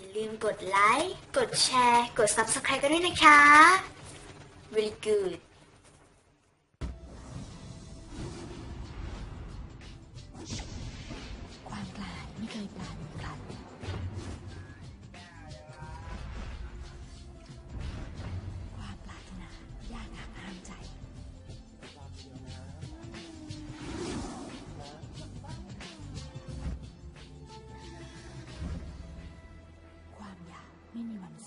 อย่าลืมกดไลค์ กดแชร์ กด Subscribe กันด้วยนะคะ very good ความกล้าไม่เคยปราณีใครควาด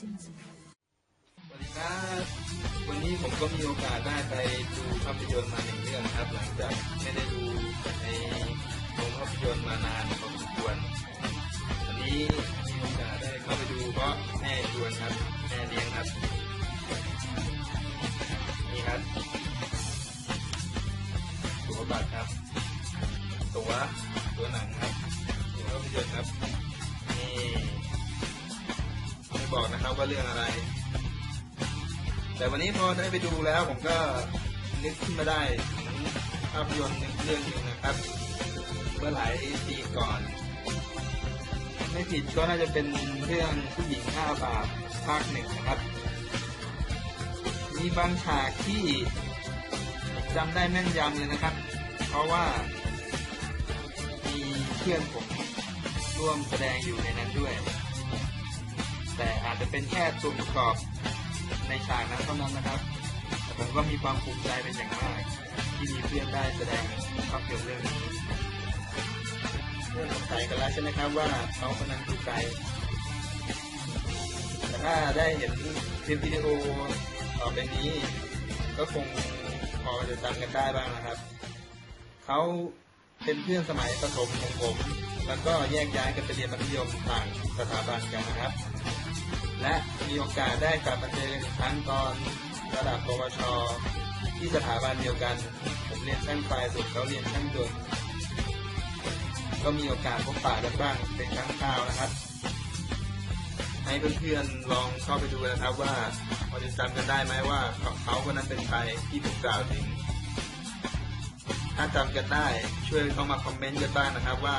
สวัสดีครับวันนี้ผมก็มีโอกาสได้ไปดูภาพยนตร์มาหนึ่งเรื่องครับหลังจากไม่ได้ดูในโรงภาพยนตร์มานานพอสมควรวันนี้มีโอกาสได้เข้าไปดูเพราะแม่ชวนครับแม่เลี้ยงครับนี่ครับตัวบัตรครับ ตัวตัวหนังครับตัวภาพยนตร์ครับ ว่าเรื่องอะไร แต่วันนี้พอได้ไปดูแล้วผมก็นึกขึ้นมาได้ภาพยนตร์หนึ่งเรื่องหนึ่งนะครับ เมื่อหลายปีก่อน ไม่ผิดก็น่าจะเป็นเรื่องผู้หญิงห้าบาปภาคหนึ่งนะครับ มีบางฉากที่จำได้แม่นยำเลยนะครับ เพราะว่ามีเพื่อนผมร่วมแสดงอยู่ในนั้นด้วย แต่อาจจะเป็นแค่ส่วนประกอบในฉากนั้นเท่านั้นนะครับแต่ผมก็มีความภูมิใจเป็นอย่างมาก ที่มีเพื่อนได้แสดงภาพยนตร์เรื่องนี้เริ่มสงสัยกันแล้วใช่ไหมครับว่าเขาคนนั้นคือใครแต่ถ้าได้เห็นคลิปวิดีโอต่อไปนี้ ก็คงพอจะจำกันได้บ้างนะครับ เขาเป็นเพื่อนสมัยประถมของผม แล้วก็แยกย้ายกันไปเรียนมัธยมต่างสถาบันกันนะครับ และมีโอกาสได้กลับมาเจอกันอีกครั้งตอนระดับปวช ที่สถาบันเดียวกัน ผมเรียนช่างไฟส่วนเขาเรียนช่างยนต์ก็มีโอกาสพบปะกันบ้างเป็นครั้งคราวนะครับ ให้เพื่อนๆลองเข้าไปดูนะครับว่าพอจะจำกันได้ไหมว่าเขาคนนั้นเป็นใครที่ผมกล่าวถึงถ้าจำกันได้ช่วยเข้ามาคอมเมนต์กันบ้างนะครับว่า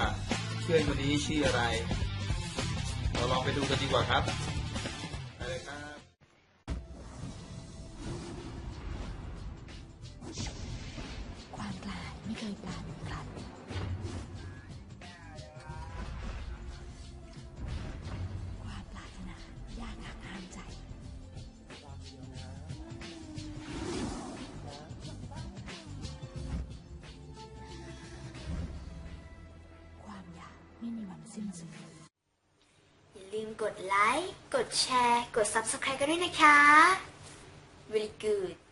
เพื่อนคนนี้ชื่ออะไร เราลองไปดูกันดีกว่าครับ เคยปราณีใครความปรารถนายากหักห้ามใจ ความอยากไม่มีวันสิ้นสุด อย่าลืมกดไลค์ กดแชร์ กด Subscribe กันด้วยนะคะ very good